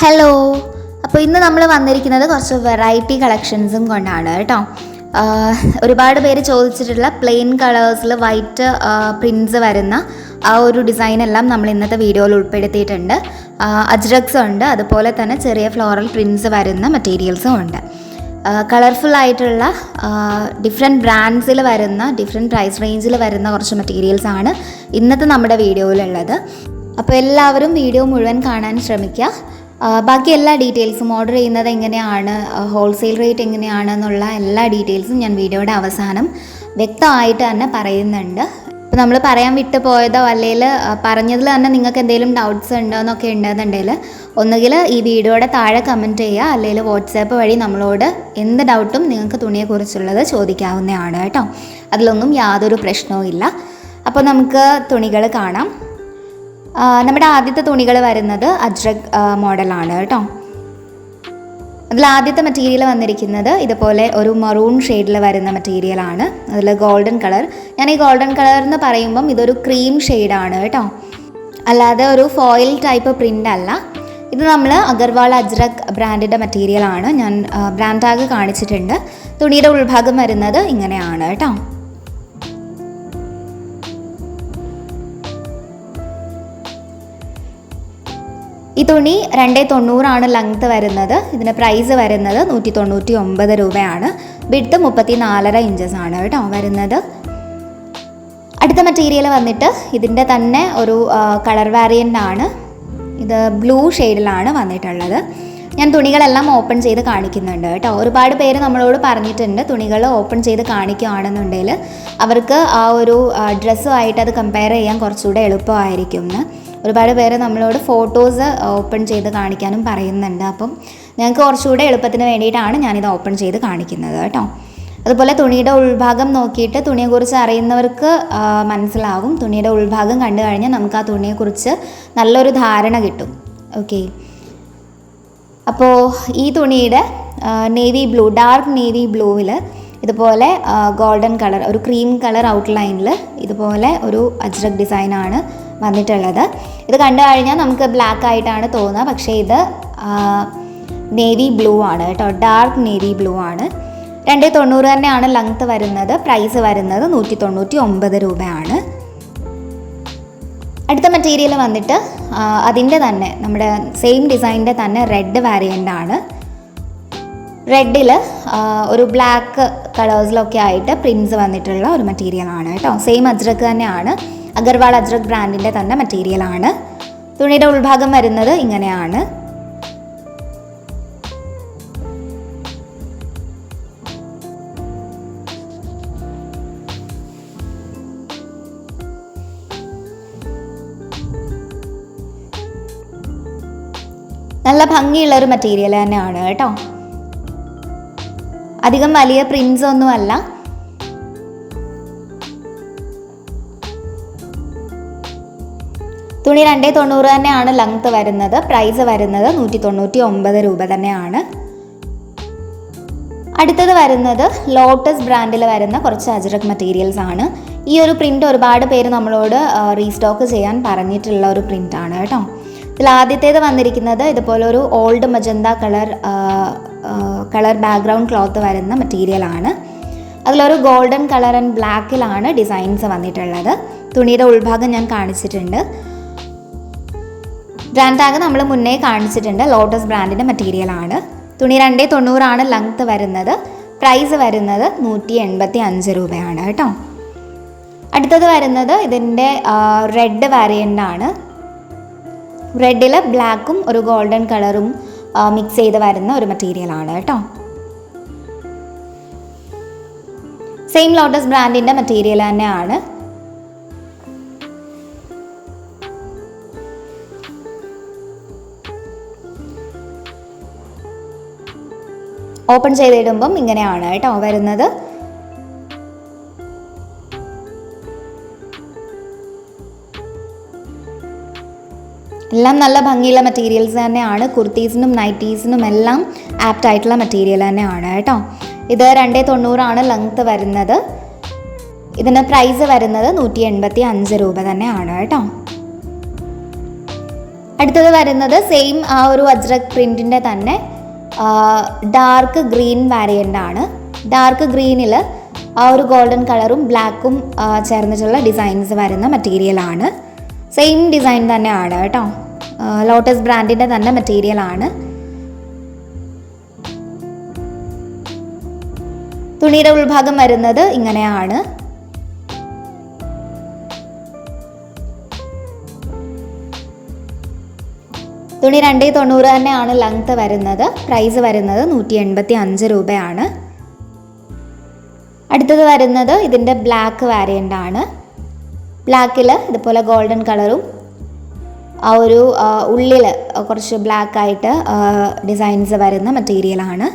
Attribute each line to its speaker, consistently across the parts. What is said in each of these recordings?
Speaker 1: Hello അപ്പോൾ ഇന്ന് നമ്മൾ വന്നിരിക്കുന്നത് കുറച്ച് വെറൈറ്റി കളക്ഷൻസും കൊണ്ടാണ് കേട്ടോ. ഒരുപാട് പേര് ചോദിച്ചിട്ടുള്ള പ്ലെയിൻ കളേഴ്സിൽ വൈറ്റ് പ്രിൻസ് വരുന്ന ആ ഒരു ഡിസൈൻ എല്ലാം നമ്മൾ ഇന്നത്തെ വീഡിയോയിൽ ഉൾപ്പെടുത്തിയിട്ടുണ്ട്. അജ്രക്സ് ഉണ്ട്. അതുപോലെ തന്നെ ചെറിയ ഫ്ലോറൽ പ്രിൻസ് വരുന്ന മെറ്റീരിയൽസും ഉണ്ട്. കളർഫുൾ ആയിട്ടുള്ള ഡിഫറെന്റ് ബ്രാൻഡ്സിൽ വരുന്ന ഡിഫറെന്റ് പ്രൈസ് റേഞ്ചിൽ വരുന്ന കുറച്ച് മെറ്റീരിയൽസ് ആണ് ഇന്നത്തെ നമ്മുടെ വീഡിയോയിലുള്ളത് അപ്പോൾ എല്ലാവരും വീഡിയോ മുഴുവൻ കാണാൻ ശ്രമിക്കുക ബാക്കി എല്ലാ ഡീറ്റെയിൽസും ഓർഡർ ചെയ്യുന്നത് എങ്ങനെയാണ് ഹോൾസെയിൽ റേറ്റ് എങ്ങനെയാണെന്നുള്ള എല്ലാ ഡീറ്റെയിൽസും ഞാൻ വീഡിയോയുടെ അവസാനം വ്യക്തമായിട്ട് തന്നെ പറയുന്നുണ്ട്. ഇപ്പോൾ നമ്മൾ പറയാൻ വിട്ടു പോയതോ അല്ലെങ്കിൽ പറഞ്ഞതിൽ തന്നെ നിങ്ങൾക്ക് എന്തെങ്കിലും ഡൗട്ട്സ് ഉണ്ടോ എന്നൊക്കെ ഉണ്ടെന്നുണ്ടെങ്കിൽ ഒന്നുകിൽ ഈ വീഡിയോയുടെ താഴെ കമന്റ് ചെയ്യുക അല്ലെങ്കിൽ വാട്സാപ്പ് വഴി നമ്മളോട് എന്ത് ഡൗട്ടും നിങ്ങൾക്ക് തുണിയെക്കുറിച്ചുള്ളത് ചോദിക്കാവുന്നതാണ് കേട്ടോ. അതിലൊന്നും യാതൊരു പ്രശ്നവും ഇല്ല അപ്പോൾ നമുക്ക് തുണികൾ കാണാം. നമ്മുടെ ആദ്യത്തെ തുണികൾ വരുന്നത് അജ്രക് മോഡലാണ് കേട്ടോ. അതിൽ ആദ്യത്തെ മെറ്റീരിയൽ വന്നിരിക്കുന്നത് ഇതുപോലെ ഒരു മറൂൺ ഷെയ്ഡിൽ വരുന്ന മെറ്റീരിയലാണ് അതിൽ ഗോൾഡൻ കളർ ഞാൻ ഈ ഗോൾഡൻ കളർ എന്ന് പറയുമ്പം ഇതൊരു ക്രീം ഷെയ്ഡാണ് കേട്ടോ. അല്ലാതെ ഒരു ഫോയിൽ ടൈപ്പ് പ്രിന്റ് അല്ല. ഇത് നമ്മൾ അഗർവാൾ അജ്രക് ബ്രാൻഡിന്റെ മെറ്റീരിയലാണ് ഞാൻ ബ്രാൻഡ് ടാഗ് കാണിച്ചിട്ടുണ്ട്. തുണിയുടെ ഉൾഭാഗം വരുന്നത് ഇങ്ങനെയാണ് കേട്ടോ. ഈ തുണി രണ്ടേ തൊണ്ണൂറാണ് ലെങ്ത് വരുന്നത്. ഇതിന് പ്രൈസ് വരുന്നത് നൂറ്റി തൊണ്ണൂറ്റി ഒമ്പത് രൂപയാണ്. വിട്ട് മുപ്പത്തി നാലര ഇഞ്ചസ് ആണ് കേട്ടോ വരുന്നത്. അടുത്ത മെറ്റീരിയൽ വന്നിട്ട് ഇതിന്റെ തന്നെ ഒരു കളർ വേരിയന്റ് ആണ്. ഇത് ബ്ലൂ ഷെയ്ഡിലാണ് വന്നിട്ടുള്ളത്. ഞാൻ തുണികളെല്ലാം ഓപ്പൺ ചെയ്ത് കാണിക്കുന്നുണ്ട് കേട്ടോ. ഒരുപാട് പേര് നമ്മളോട് പറഞ്ഞിട്ടുണ്ട് തുണികൾ ഓപ്പൺ ചെയ്ത് കാണിക്കുകയാണെന്നുണ്ടെങ്കിൽ അവർക്ക് ആ ഒരു ഡ്രസ്സുമായിട്ട് അത് കമ്പയർ ചെയ്യാൻ കുറച്ചുകൂടെ എളുപ്പമായിരിക്കും എന്ന് ഒരുപാട് പേര് നമ്മളോട് ഫോട്ടോസ് ഓപ്പൺ ചെയ്ത് കാണിക്കാനും പറയുന്നുണ്ട്. അപ്പം ഞങ്ങൾക്ക് കുറച്ചുകൂടെ എളുപ്പത്തിന് വേണ്ടിയിട്ടാണ് ഞാനിത് ഓപ്പൺ ചെയ്ത് കാണിക്കുന്നത് കേട്ടോ. അതുപോലെ തുണിയുടെ ഉൾഭാഗം നോക്കിയിട്ട് തുണിയെക്കുറിച്ച് അറിയുന്നവർക്ക് മനസ്സിലാവും. തുണിയുടെ ഉൾഭാഗം കണ്ടു കഴിഞ്ഞാൽ നമുക്ക് ആ തുണിയെക്കുറിച്ച് നല്ലൊരു ധാരണ കിട്ടും. ഓക്കെ അപ്പോൾ ഈ തുണിയുടെ നേവി ബ്ലൂ ഡാർക്ക് നേവി ബ്ലൂവിൽ ഇതുപോലെ ഗോൾഡൻ കളർ ഒരു ക്രീം കളർ ഔട്ട്ലൈനിൽ ഇതുപോലെ ഒരു അജ്രക് ഡിസൈനാണ് വന്നിട്ടുള്ളത്. ഇത് കണ്ടു കഴിഞ്ഞാൽ നമുക്ക് ബ്ലാക്ക് ആയിട്ടാണ് തോന്നുക. പക്ഷേ ഇത് നേവി ബ്ലൂ ആണ് കേട്ടോ. ഡാർക്ക് നേവി ബ്ലൂ ആണ്. രണ്ടേ തൊണ്ണൂറ് തന്നെയാണ് ലെങ്ത്ത് വരുന്നത്. പ്രൈസ് വരുന്നത് നൂറ്റി തൊണ്ണൂറ്റി ഒമ്പത് രൂപയാണ്. അടുത്ത മെറ്റീരിയൽ വന്നിട്ട് അതിന്റെ തന്നെ നമ്മുടെ സെയിം ഡിസൈനിന്റെ തന്നെ റെഡ് വാരിയന്റ് ആണ്. റെഡിൽ ഒരു ബ്ലാക്ക് കളേഴ്സിലൊക്കെ ആയിട്ട് പ്രിൻസ് വന്നിട്ടുള്ള ഒരു മെറ്റീരിയൽ ആണ് കേട്ടോ. സെയിം അജ്രക്ക് തന്നെയാണ്. അഗർവാൾ അജ്രക് ബ്രാൻഡിന്റെ തന്നെ മെറ്റീരിയലാണ് തുണിയുടെ ഉൾഭാഗം വരുന്നത് ഇങ്ങനെയാണ്. നല്ല ഭംഗിയുള്ള ഒരു മെറ്റീരിയൽ തന്നെയാണ് കേട്ടോ. അധികം വലിയ പ്രിൻസ് ഒന്നുമല്ല. തുണി രണ്ടേ തൊണ്ണൂറ് തന്നെയാണ് ലെങ്ത് വരുന്നത്. പ്രൈസ് വരുന്നത് നൂറ്റി തൊണ്ണൂറ്റി ഒമ്പത് രൂപ തന്നെയാണ്. അടുത്തത് വരുന്നത് ലോട്ടസ് ബ്രാൻഡിൽ വരുന്ന കുറച്ച് അജ്രക് മെറ്റീരിയൽസ് ആണ്. ഈ ഒരു പ്രിന്റ് ഒരുപാട് പേര് നമ്മളോട് റീസ്റ്റോക്ക് ചെയ്യാൻ പറഞ്ഞിട്ടുള്ള ഒരു പ്രിന്റ് ആണ് കേട്ടോ. ഇതിൽ ആദ്യത്തേത് വന്നിരിക്കുന്നത് ഇതുപോലെ ഒരു old magenta colour colour background cloth വരുന്ന മെറ്റീരിയലാണ് അതിലൊരു ഗോൾഡൻ കളർ ആൻഡ് ബ്ലാക്കിലാണ് ഡിസൈൻസ് വന്നിട്ടുള്ളത്. തുണിയുടെ ഉൾഭാഗം ഞാൻ കാണിച്ചിട്ടുണ്ട്. ബ്രാൻഡ് ടാഗ് നമ്മൾ മുന്നേ കാണിച്ചിട്ടുണ്ട്. ലോട്ടസ് ബ്രാൻഡിന്റെ മെറ്റീരിയലാണ് തുണി രണ്ടേ തൊണ്ണൂറാണ് ലെങ്ത്ത് വരുന്നത്. പ്രൈസ് വരുന്നത് നൂറ്റി എൺപത്തി അഞ്ച് രൂപയാണ് കേട്ടോ. അടുത്തത് വരുന്നത് ഇതിന്റെ റെഡ് വേരിയന്റ് ആണ്. റെഡിൽ ബ്ലാക്കും ഒരു ഗോൾഡൻ കളറും മിക്സ് ചെയ്ത് വരുന്ന ഒരു മെറ്റീരിയലാണ് കേട്ടോ. സെയിം ലോട്ടസ് ബ്രാൻഡിന്റെ മെറ്റീരിയൽ തന്നെയാണ്. ഓപ്പൺ ചെയ്തിടുമ്പം ഇങ്ങനെയാണ് കേട്ടോ വരുന്നത്. എല്ലാം നല്ല ഭംഗിയുള്ള മെറ്റീരിയൽസ് തന്നെയാണ്. കുർത്തീസിനും നൈറ്റീസിനും എല്ലാം ആപ്റ്റ് ആയിട്ടുള്ള മെറ്റീരിയൽ തന്നെയാണ് കേട്ടോ. ഇത് രണ്ടേ തൊണ്ണൂറാണ് ലെങ്ത്ത് വരുന്നത്. ഇതിന്റെ പ്രൈസ് വരുന്നത് നൂറ്റി എൺപത്തി അഞ്ച് രൂപ തന്നെയാണ് കേട്ടോ. അടുത്തത് വരുന്നത് സെയിം ആ ഒരു അജ്രക് പ്രിന്റിന്റെ തന്നെ. ഡാർക്ക് ഗ്രീൻ വാരിയന്റ് ആണ്. ഡാർക്ക് ഗ്രീനിൽ ആ ഒരു ഗോൾഡൻ കളറും ബ്ലാക്കും ചേർന്നിട്ടുള്ള ഡിസൈൻസ് വരുന്ന മെറ്റീരിയലാണ് സെയിം ഡിസൈൻ തന്നെയാണ് കേട്ടോ. ലോട്ടസ് ബ്രാൻഡിന്റെ തന്നെ മെറ്റീരിയലാണ് തുണിയുടെ ഉൾഭാഗം വരുന്നത് ഇങ്ങനെയാണ്. തുണി രണ്ടേ തൊണ്ണൂറ് തന്നെയാണ് ലെങ്ത് വരുന്നത്. പ്രൈസ് വരുന്നത് നൂറ്റി എൺപത്തി അഞ്ച് രൂപയാണ്. അടുത്തത് വരുന്നത് ഇതിന്റെ ബ്ലാക്ക് വാരിയന്റ് ആണ്. ബ്ലാക്കിൽ ഇതുപോലെ ഗോൾഡൻ കളറും ആ ഒരു ഉള്ളിൽ കുറച്ച് ബ്ലാക്കായിട്ട് ഡിസൈൻസ് വരുന്ന മെറ്റീരിയലാണ്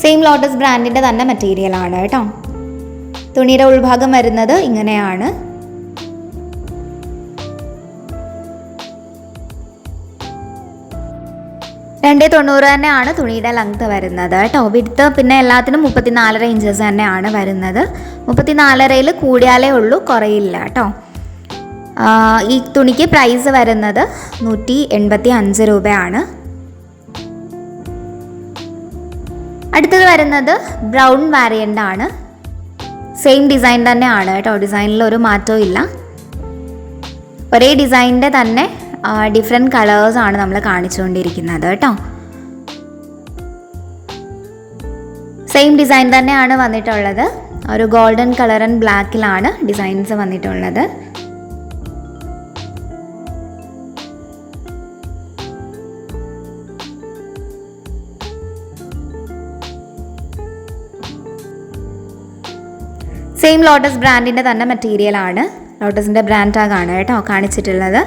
Speaker 1: സെയിം ലോട്ടസ് ബ്രാൻഡിന്റെ തന്നെ മെറ്റീരിയലാണ് കേട്ടോ. തുണിയുടെ ഉൾഭാഗം വരുന്നത് ഇങ്ങനെയാണ്. രണ്ടേ തൊണ്ണൂറ് തന്നെയാണ് തുണിയുടെ ലെങ്ത് വരുന്നത് കേട്ടോ. വിടുത്ത് പിന്നെ എല്ലാത്തിനും മുപ്പത്തിനാലര ഇഞ്ചസ് തന്നെയാണ് വരുന്നത്. മുപ്പത്തിനാലരയിൽ കൂടിയാലേ ഉള്ളൂ കുറയില്ല കേട്ടോ. ഈ തുണിക്ക് പ്രൈസ് വരുന്നത് നൂറ്റി എൺപത്തി അഞ്ച് രൂപയാണ്. അടുത്തത് വരുന്നത് ബ്രൗൺ വാരിയന്റ് ആണ്. സെയിം ഡിസൈൻ തന്നെയാണ് കേട്ടോ. ഡിസൈനിൽ ഒരു മാറ്റവും ഇല്ല. ഒരേ ഡിസൈനിന്റെ തന്നെ ഡിഫറെന്റ് കളേഴ്സാണ് നമ്മൾ കാണിച്ചുകൊണ്ടിരിക്കുന്നത് കേട്ടോ. സെയിം ഡിസൈൻ തന്നെയാണ് വന്നിട്ടുള്ളത്. ഒരു ഗോൾഡൻ കളർ ആൻഡ് ബ്ലാക്കിലാണ് ഡിസൈൻസ് വന്നിട്ടുള്ളത്. സെയിം ലോട്ടസ് ബ്രാൻഡിന്റെ തന്നെ മെറ്റീരിയലാണ് ലോട്ടസിന്റെ ബ്രാൻഡ് ടാഗാണ് കേട്ടോ കാണിച്ചിട്ടുള്ളത്.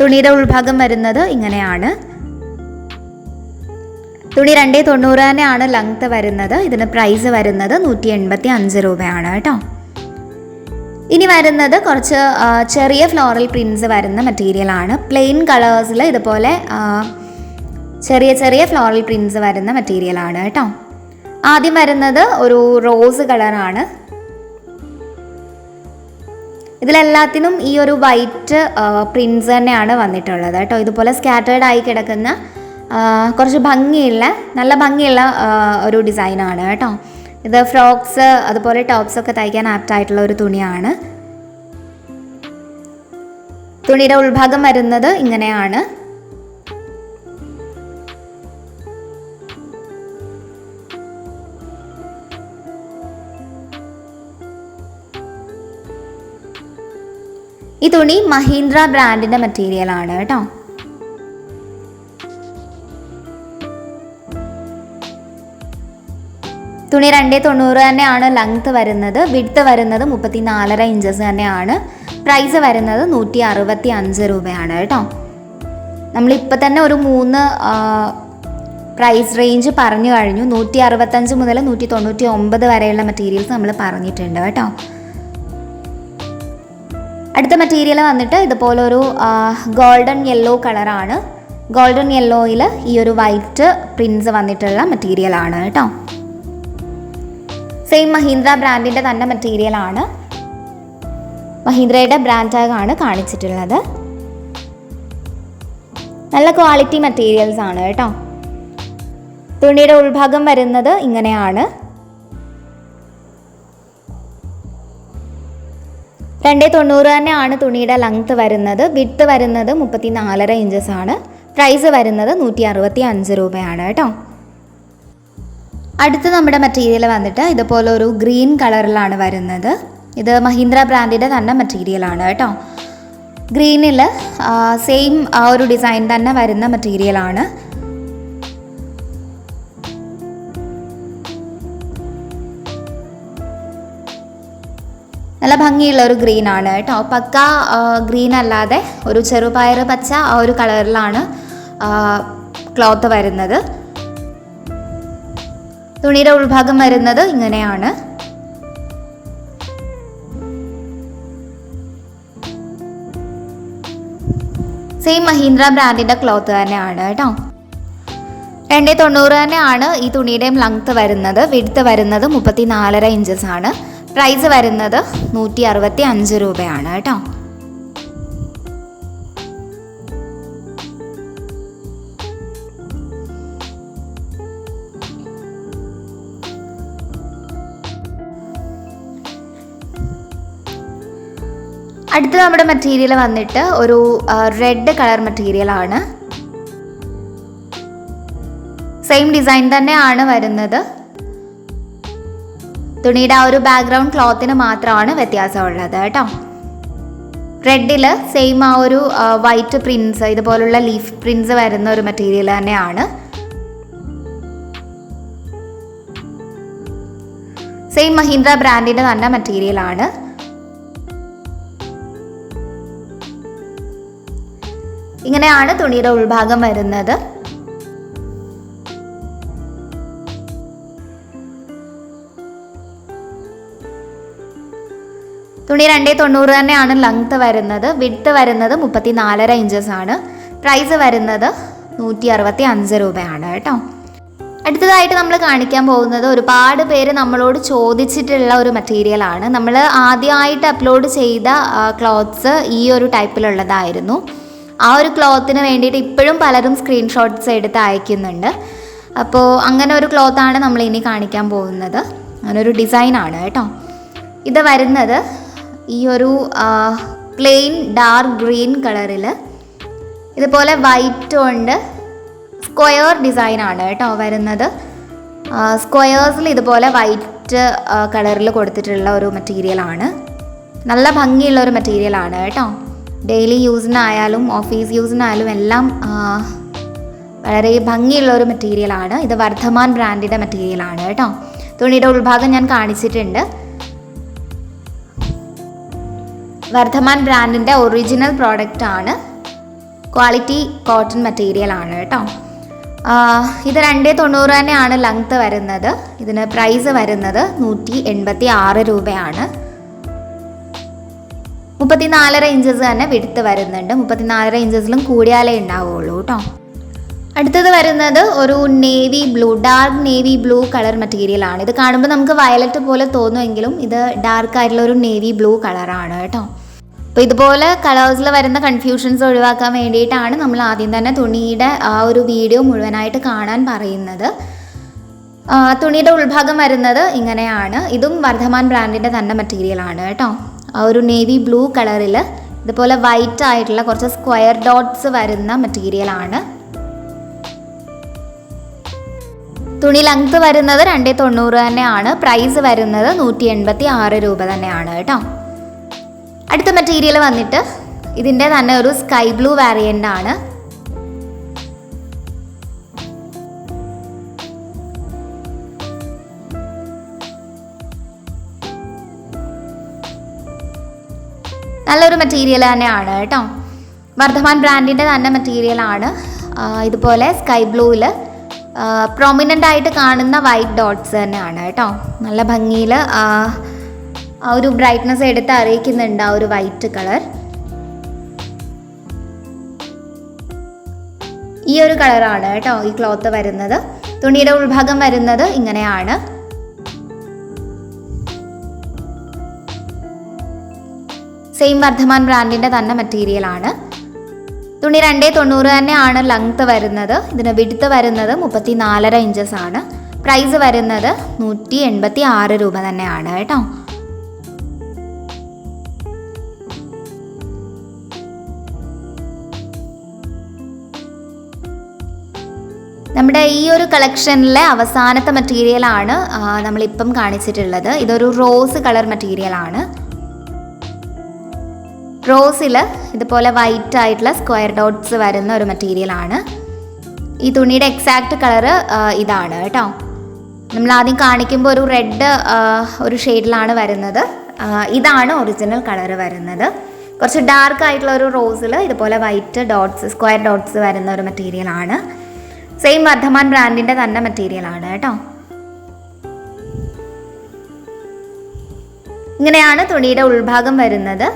Speaker 1: തുണിയുടെ ഉൾഭാഗം വരുന്നത് ഇങ്ങനെയാണ്. തുണി രണ്ടേ തൊണ്ണൂറ് തന്നെയാണ് ലെങ്ത് വരുന്നത്. ഇതിന് പ്രൈസ് വരുന്നത് നൂറ്റി എൺപത്തി അഞ്ച് രൂപയാണ് കേട്ടോ. ഇനി വരുന്നത് കുറച്ച് ചെറിയ ഫ്ലോറൽ പ്രിൻസ് വരുന്ന മെറ്റീരിയൽ ആണ്. പ്ലെയിൻ കളേഴ്സിൽ ഇതുപോലെ ചെറിയ ചെറിയ ഫ്ലോറൽ പ്രിൻസ് വരുന്ന മെറ്റീരിയൽ ആണ് കേട്ടോ. ആദ്യം വരുന്നത് ഒരു റോസ് കളറാണ് ഇതിലെല്ലാത്തിനും ഈ ഒരു വൈറ്റ് പ്രിൻസ് തന്നെയാണ് വന്നിട്ടുള്ളത് കേട്ടോ. ഇതുപോലെ സ്കാറ്റേർഡ് ആയി കിടക്കുന്ന കുറച്ച് ഭംഗിയുള്ള നല്ല ഭംഗിയുള്ള ഒരു ഡിസൈനാണ് കേട്ടോ. ഇത് ഫ്രോക്സ് അതുപോലെ ടോപ്സ് ഒക്കെ തയ്ക്കാൻ ആപ്റ്റ് ആയിട്ടുള്ള ഒരു തുണിയാണ്. തുണിയുടെ ഉൾഭാഗം വരുന്നത് ഇങ്ങനെയാണ്. ഈ തുണി മഹീന്ദ്ര ബ്രാൻഡിന്റെ മെറ്റീരിയൽ ആണ് കേട്ടോ. തുണി രണ്ടേ തൊണ്ണൂറ് തന്നെയാണ് ലെങ്ത് വരുന്നത്. വിഡ്ത്ത് വരുന്നത് മുപ്പത്തി നാലര ഇഞ്ചസ് തന്നെയാണ്. പ്രൈസ് വരുന്നത് നൂറ്റി അറുപത്തി അഞ്ച് രൂപയാണ് കേട്ടോ. നമ്മളിപ്പോൾ തന്നെ ഒരു മൂന്ന് പ്രൈസ് റേഞ്ച് പറഞ്ഞു കഴിഞ്ഞു. നൂറ്റി അറുപത്തഞ്ച് മുതൽ നൂറ്റി തൊണ്ണൂറ്റി ഒമ്പത് വരെയുള്ള മെറ്റീരിയൽസ് നമ്മൾ പറഞ്ഞിട്ടുണ്ട് കേട്ടോ. അടുത്ത മെറ്റീരിയൽ വന്നിട്ട് ഇതുപോലൊരു ഗോൾഡൻ യെല്ലോ കളറാണ് ഗോൾഡൻ യെല്ലോയിൽ ഈ ഒരു വൈറ്റ് പ്രിൻസ് വന്നിട്ടുള്ള മെറ്റീരിയലാണ് കേട്ടോ. സെയിം മഹീന്ദ്ര ബ്രാൻഡിന്റെ തന്നെ മെറ്റീരിയലാണ് മഹീന്ദ്രയുടെ ബ്രാൻഡ് ടാഗാണ് കാണിച്ചിട്ടുള്ളത്. നല്ല ക്വാളിറ്റി മെറ്റീരിയൽസ് ആണ് കേട്ടോ. തുണിയുടെ ഉൾഭാഗം വരുന്നത് ഇങ്ങനെയാണ്. രണ്ടേ തൊണ്ണൂറ് തന്നെയാണ് തുണിയുടെ ലെങ്ത് വരുന്നത്. വിഡ്ത്ത് വരുന്നത് മുപ്പത്തി നാലര ഇഞ്ചസ് ആണ്. പ്രൈസ് വരുന്നത് നൂറ്റി അറുപത്തി അഞ്ച് രൂപയാണ് കേട്ടോ. അടുത്ത നമ്മുടെ മെറ്റീരിയൽ വന്നിട്ട് ഇതുപോലെ ഒരു ഗ്രീൻ കളറിലാണ് വരുന്നത്. ഇത് മഹീന്ദ്ര ബ്രാൻഡിന്റെ തന്നെ മെറ്റീരിയലാണ് കേട്ടോ. ഗ്രീനിൽ സെയിം ആ ഒരു ഡിസൈൻ തന്നെ വരുന്ന മെറ്റീരിയലാണ് നല്ല ഭംഗിയുള്ള ഒരു ഗ്രീൻ ആണ് കേട്ടോ. പക്ക ഗ്രീൻ അല്ലാതെ ഒരു ചെറുപയർ പച്ച ആ ഒരു കളറിലാണ് ക്ലോത്ത് വരുന്നത്. തുണിയുടെ ഉൾഭാഗം വരുന്നത് ഇങ്ങനെയാണ്. സെയിം മഹീന്ദ്ര ബ്രാൻഡിന്റെ ക്ലോത്ത് തന്നെയാണ് കേട്ടോ. രണ്ടേ തൊണ്ണൂറ് തന്നെയാണ് ഈ തുണിയുടെയും ലെങ്ത്ത് വരുന്നത്. വിടുത്ത് വരുന്നത് മുപ്പത്തി നാലര ഇഞ്ചസ് ആണ്. പ്രൈസ് വരുന്നത് നൂറ്റി അറുപത്തി അഞ്ച് രൂപയാണ് കേട്ടോ. അടുത്ത നമ്മുടെ മെറ്റീരിയൽ വന്നിട്ട് ഒരു റെഡ് കളർ മെറ്റീരിയൽ ആണ്. സെയിം ഡിസൈൻ തന്നെയാണ് വരുന്നത്. തുണിയുടെ ആ ഒരു ബാക്ക്ഗ്രൗണ്ട് ക്ലോത്തിന് മാത്രമാണ് വ്യത്യാസമുള്ളത് കേട്ടോ. റെഡിൽ സെയിം ആ ഒരു വൈറ്റ് പ്രിൻസ് ഇതുപോലുള്ള ലീഫ് പ്രിൻസ് വരുന്ന ഒരു മെറ്റീരിയൽ തന്നെയാണ്. സെയിം മഹീന്ദ്ര ബ്രാൻഡിന്റെ തന്നെ മെറ്റീരിയൽ ആണ്. ഇങ്ങനെയാണ് തുണിയുടെ ഉൾഭാഗം വരുന്നത്. തുണി രണ്ടേ തൊണ്ണൂറ് തന്നെയാണ് ലെങ്ത്ത് വരുന്നത്. വിഡ്ത്ത് വരുന്നത് മുപ്പത്തി നാലര ഇഞ്ചസ് ആണ്. പ്രൈസ് വരുന്നത് നൂറ്റി അറുപത്തി അഞ്ച് രൂപയാണ് കേട്ടോ. അടുത്തതായിട്ട് നമ്മൾ കാണിക്കാൻ പോകുന്നത് ഒരുപാട് പേര് നമ്മളോട് ചോദിച്ചിട്ടുള്ള ഒരു മെറ്റീരിയലാണ് നമ്മൾ ആദ്യമായിട്ട് അപ്ലോഡ് ചെയ്ത ക്ലോത്ത്സ് ഈ ഒരു ടൈപ്പിലുള്ളതായിരുന്നു ആ ഒരു ക്ലോത്തിന് വേണ്ടിയിട്ട് ഇപ്പോഴും പലരും സ്ക്രീൻഷോട്ട്സ് എടുത്ത് അയക്കുന്നുണ്ട്. അപ്പോൾ അങ്ങനെ ഒരു ക്ലോത്താണ് നമ്മൾ ഇനി കാണിക്കാൻ പോകുന്നത്. അങ്ങനെ ഒരു ഡിസൈനാണ് കേട്ടോ. ഇത് വരുന്നത് ഈ ഒരു പ്ലെയിൻ ഡാർക്ക് ഗ്രീൻ കളറിൽ ഇതുപോലെ വൈറ്റ് കൊണ്ട് സ്ക്വയർ ഡിസൈനാണ് കേട്ടോ വരുന്നത്. സ്ക്വയേഴ്സിൽ ഇതുപോലെ വൈറ്റ് കളറിൽ കൊടുത്തിട്ടുള്ള ഒരു മെറ്റീരിയലാണ് നല്ല ഭംഗിയുള്ള ഒരു മെറ്റീരിയലാണ് കേട്ടോ. ഡെയിലി യൂസിനായാലും ഓഫീസ് യൂസിനായാലും എല്ലാം വളരെ ഭംഗിയുള്ള ഒരു മെറ്റീരിയലാണ്. ഇത് വർദ്ധമാൻ ബ്രാൻഡിന്റെ മെറ്റീരിയലാണ് കേട്ടോ. തുണിയുടെ ഉൾഭാഗം ഞാൻ കാണിച്ചിട്ടുണ്ട്. വർദ്ധമാൻ ബ്രാൻഡിന്റെ ഒറിജിനൽ പ്രോഡക്റ്റ് ആണ് ക്വാളിറ്റി കോട്ടൺ മെറ്റീരിയൽ ആണ് കേട്ടോ ഇത് രണ്ടേ തൊണ്ണൂറ് തന്നെയാണ് ലെങ്ത്ത് വരുന്നത്. ഇതിന് പ്രൈസ് വരുന്നത് നൂറ്റി എൺപത്തി ആറ് രൂപയാണ്. മുപ്പത്തിനാലര ഇഞ്ചസ് തന്നെ വിടുത്ത് വരുന്നുണ്ട്. മുപ്പത്തിനാലര ഇഞ്ചസിലും കൂടിയാലേ ഉണ്ടാവുള്ളൂ കേട്ടോ. അടുത്തത് വരുന്നത് ഒരു navy blue dark navy blue colour മെറ്റീരിയലാണ് ഇത് കാണുമ്പോൾ നമുക്ക് വയലറ്റ് പോലെ തോന്നുമെങ്കിലും ഇത് ഡാർക്ക് ആയിട്ടുള്ള ഒരു നേവി ബ്ലൂ കളറാണ് കേട്ടോ. അപ്പോൾ ഇതുപോലെ കളേഴ്സിൽ വരുന്ന കൺഫ്യൂഷൻസ് ഒഴിവാക്കാൻ വേണ്ടിയിട്ടാണ് നമ്മൾ ആദ്യം തന്നെ തുണിയുടെ ആ ഒരു വീഡിയോ മുഴുവനായിട്ട് കാണാൻ പറയുന്നത്. തുണിയുടെ ഉൾഭാഗം വരുന്നത് ഇങ്ങനെയാണ്. ഇതും വർദ്ധമാൻ ബ്രാൻഡിന്റെ തന്നെ മെറ്റീരിയലാണ് കേട്ടോ. ഒരു നേവി ബ്ലൂ കളറിൽ ഇതുപോലെ വൈറ്റ് ആയിട്ടുള്ള കുറച്ച് സ്ക്വയർ ഡോട്ട്സ് വരുന്ന മെറ്റീരിയൽ ആണ്. തുണി ലെങ്ത് വരുന്നത് രണ്ടേ തൊണ്ണൂറ് തന്നെയാണ്. പ്രൈസ് വരുന്നത് നൂറ്റി എൺപത്തി ആറ് രൂപ തന്നെയാണ് കേട്ടോ. അടുത്ത മെറ്റീരിയൽ വന്നിട്ട് ഇതിന്റെ തന്നെ ഒരു സ്കൈ ബ്ലൂ വാരിയന്റ് ആണ്. നല്ലൊരു മെറ്റീരിയൽ തന്നെയാണ് കേട്ടോ. വർദ്ധമാൻ ബ്രാൻഡിന്റെ തന്നെ മെറ്റീരിയലാണ് ഇതുപോലെ സ്കൈ ബ്ലൂവിൽ പ്രൊമിനന്റ് ആയിട്ട് കാണുന്ന വൈറ്റ് ഡോട്ട്സ് തന്നെയാണ് കേട്ടോ. നല്ല ഭംഗിയിൽ ആ ഒരു ബ്രൈറ്റ്നസ് എടുത്ത് അറിയിക്കുന്നുണ്ട് ആ ഒരു വൈറ്റ് കളർ ഈ ഒരു കളറാണ് കേട്ടോ ഈ ക്ലോത്ത് വരുന്നത്. തുണിയുടെ ഉൾഭാഗം വരുന്നത് ഇങ്ങനെയാണ്. സെയിം വർദ്ധമാൻ ബ്രാൻഡിന്റെ തന്നെ മെറ്റീരിയലാണ് തുണി രണ്ടേ തൊണ്ണൂറ് ആണ് ലെങ്ത്ത് വരുന്നത്. ഇതിന് വിടുത്ത് വരുന്നത് മുപ്പത്തി നാലര ഇഞ്ചസ് ആണ്. പ്രൈസ് വരുന്നത് നൂറ്റി എൺപത്തി ആറ് രൂപ തന്നെയാണ് കേട്ടോ. നമ്മുടെ ഈ ഒരു കളക്ഷനിലെ അവസാനത്തെ മെറ്റീരിയലാണ് നമ്മളിപ്പം കാണിച്ചിട്ടുള്ളത്. ഇതൊരു റോസ് കളർ മെറ്റീരിയലാണ് റോസിൽ ഇതുപോലെ വൈറ്റ് ആയിട്ടുള്ള സ്ക്വയർ ഡോട്ട്സ് വരുന്ന ഒരു മെറ്റീരിയലാണ് ഈ തുണിയുടെ എക്സാക്റ്റ് കളറ് ഇതാണ് കേട്ടോ. നമ്മൾ ആദ്യം കാണിക്കുമ്പോൾ ഒരു റെഡ് ഒരു ഷെയ്ഡിലാണ് വരുന്നത്. ഇതാണ് ഒറിജിനൽ കളർ വരുന്നത്. കുറച്ച് ഡാർക്ക് ആയിട്ടുള്ള ഒരു റോസിൽ ഇതുപോലെ വൈറ്റ് ഡോട്ട്സ് സ്ക്വയർ ഡോട്ട്സ് വരുന്ന ഒരു മെറ്റീരിയലാണ് സെയിം വർദ്ധമാൻ ബ്രാൻഡിന്റെ തന്നെ മെറ്റീരിയലാണ് കേട്ടോ. ഇങ്ങനെയാണ് തുണിയുടെ ഉൾഭാഗം വരുന്നത്.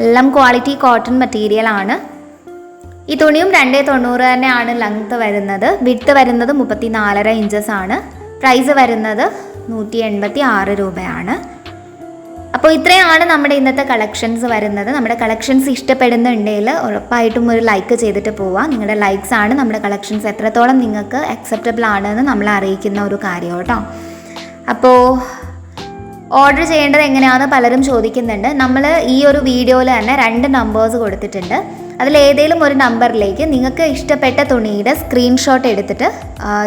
Speaker 1: എല്ലാം ക്വാളിറ്റി കോട്ടൺ മെറ്റീരിയൽ ആണ്. ഈ തുണിയും രണ്ടേ തൊണ്ണൂറ് തന്നെയാണ് ലെങ്ത് വരുന്നത്. വിട്ട് വരുന്നത് മുപ്പത്തി നാലര ഇഞ്ചസ് ആണ്. പ്രൈസ് വരുന്നത് നൂറ്റി എൺപത്തി ആറ് രൂപയാണ്. അപ്പോൾ ഇത്രയാണ് നമ്മുടെ ഇന്നത്തെ കളക്ഷൻസ് വരുന്നത്. നമ്മുടെ കളക്ഷൻസ് ഇഷ്ടപ്പെടുന്നുണ്ടെങ്കിൽ ഉറപ്പായിട്ടും ഒരു ലൈക്ക് ചെയ്തിട്ട് പോവാം. നിങ്ങളുടെ ലൈക്സ് ആണ് നമ്മുടെ കളക്ഷൻസ് എത്രത്തോളം നിങ്ങൾക്ക് അക്സെപ്റ്റബിൾ ആണെന്ന് നമ്മളെ അറിയിക്കുന്ന ഒരു കാര്യം കേട്ടോ. അപ്പോൾ ഓർഡർ ചെയ്യേണ്ടത് എങ്ങനെയാണെന്ന് പലരും ചോദിക്കുന്നുണ്ട്. നമ്മൾ ഈ ഒരു വീഡിയോയിൽ തന്നെ രണ്ട് നമ്പേഴ്സ് കൊടുത്തിട്ടുണ്ട്. അതിൽ ഏതെങ്കിലും ഒരു നമ്പറിലേക്ക് നിങ്ങൾക്ക് ഇഷ്ടപ്പെട്ട തുണിയുടെ സ്ക്രീൻഷോട്ട് എടുത്തിട്ട്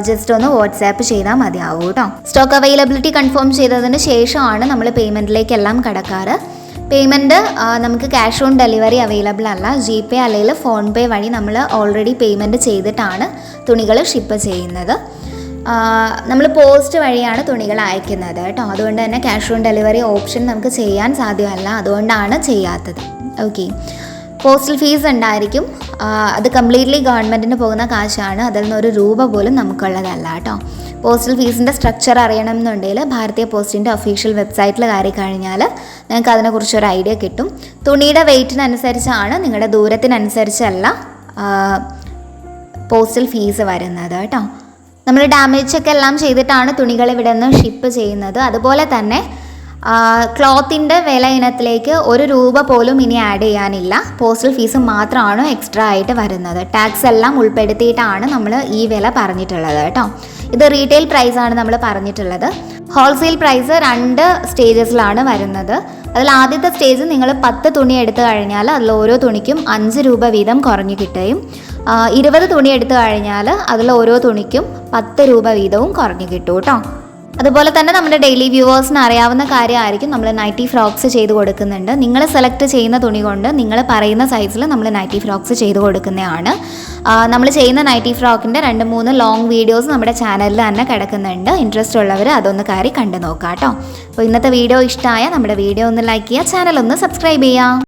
Speaker 1: ജസ്റ്റ് ഒന്ന് വാട്സാപ്പ് ചെയ്താൽ മതിയാവും കേട്ടോ സ്റ്റോക്ക് അവൈലബിലിറ്റി കൺഫേം ചെയ്തതിന് ശേഷമാണ് നമ്മൾ പേയ്മെന്റിലേക്കെല്ലാം കടക്കാറ്. പേയ്മെന്റ് നമുക്ക് ക്യാഷ് ഓൺ ഡെലിവറി അവൈലബിൾ അല്ല. ജി പേ അല്ലെങ്കിൽ ഫോൺ പേ വഴി നമ്മൾ ഓൾറെഡി പേയ്മെന്റ് ചെയ്തിട്ടാണ് തുണികൾ ഷിപ്പ് ചെയ്യുന്നത്. നമ്മൾ പോസ്റ്റ് വഴിയാണ് തുണികൾ അയക്കുന്നത് കേട്ടോ. അതുകൊണ്ട് തന്നെ ക്യാഷ് ഓൺ ഡെലിവറി ഓപ്ഷൻ നമുക്ക് ചെയ്യാൻ സാധ്യമല്ല. അതുകൊണ്ടാണ് ചെയ്യാത്തത്. ഓക്കെ പോസ്റ്റൽ ഫീസ് ഉണ്ടായിരിക്കും. അത് കംപ്ലീറ്റ്ലി ഗവൺമെന്റിന് പോകുന്ന കാശാണ്. അതിൽ നിന്ന് ഒരു രൂപ പോലും നമുക്കുള്ളതല്ല കേട്ടോ. പോസ്റ്റൽ ഫീസിന്റെ സ്ട്രക്ചർ അറിയണമെന്നുണ്ടെങ്കിൽ ഭാരതീയ പോസ്റ്റിന്റെ ഒഫീഷ്യൽ വെബ്സൈറ്റിൽ കയറി കഴിഞ്ഞാൽ നിങ്ങൾക്ക് അതിനെക്കുറിച്ച് ഒരു ഐഡിയ കിട്ടും. തുണിയുടെ വെയിറ്റിനനുസരിച്ചാണ് നിങ്ങളുടെ ദൂരത്തിനനുസരിച്ചല്ല പോസ്റ്റൽ ഫീസ് വരുന്നത് കേട്ടോ. നമ്മൾ ഡാമേജ് ഒക്കെ എല്ലാം ചെയ്തിട്ടാണ് തുണികൾ ഇവിടെ നിന്ന് ഷിപ്പ് ചെയ്യുന്നത്. അതുപോലെ തന്നെ ക്ലോത്തിന്റെ വില ഇനത്തിലേക്ക് ഒരു രൂപ പോലും ഇനി ആഡ് ചെയ്യാനില്ല. പോസ്റ്റൽ ഫീസ് മാത്രമാണ് എക്സ്ട്രാ ആയിട്ട് വരുന്നത്. ടാക്സ് എല്ലാം ഉൾപ്പെടുത്തിയിട്ടാണ് നമ്മൾ ഈ വില പറഞ്ഞിട്ടുള്ളത് കേട്ടോ. ഇത് റീറ്റെയിൽ പ്രൈസ് ആണ് നമ്മൾ പറഞ്ഞിട്ടുള്ളത്. ഹോൾസെയിൽ പ്രൈസ് രണ്ട് സ്റ്റേജസിലാണ് വരുന്നത്. അതിൽ ആദ്യത്തെ സ്റ്റേജ് നിങ്ങൾ പത്ത് തുണി എടുത്തു കഴിഞ്ഞാൽ അതിൽ ഓരോ തുണിക്കും അഞ്ച് രൂപ വീതം കുറഞ്ഞു കിട്ടുകയും ഇരുപത് തുണി എടുത്തു കഴിഞ്ഞാൽ അതിൽ ഓരോ തുണിക്കും പത്ത് രൂപ വീതവും കുറഞ്ഞു കിട്ടും കേട്ടോ അതുപോലെ തന്നെ നമ്മുടെ ഡെയിലി വ്യൂവേഴ്സിന് അറിയാവുന്ന കാര്യമായിരിക്കും നമ്മൾ നൈറ്റി ഫ്രോക്സ് ചെയ്ത് കൊടുക്കുന്നുണ്ട്. നിങ്ങൾ സെലക്ട് ചെയ്യുന്ന തുണി കൊണ്ട് നിങ്ങൾ പറയുന്ന സൈസിൽ നമ്മൾ നൈറ്റി ഫ്രോക്സ് ചെയ്ത് കൊടുക്കുന്നതാണ്. നമ്മൾ ചെയ്യുന്ന നൈറ്റി ഫ്രോക്കിന്റെ രണ്ട് മൂന്ന് ലോങ് വീഡിയോസ് നമ്മുടെ ചാനലിൽ തന്നെ കിടക്കുന്നുണ്ട്. ഇൻട്രസ്റ്റ് ഉള്ളവർ അതൊന്ന് കയറി കണ്ടു നോക്കാം കേട്ടോ അപ്പോൾ ഇന്നത്തെ വീഡിയോ ഇഷ്ടമായ നമ്മുടെ വീഡിയോ ഒന്ന് ലൈക്ക് ചെയ്യുക ചാനൽ ഒന്ന് സബ്സ്ക്രൈബ് ചെയ്യുക.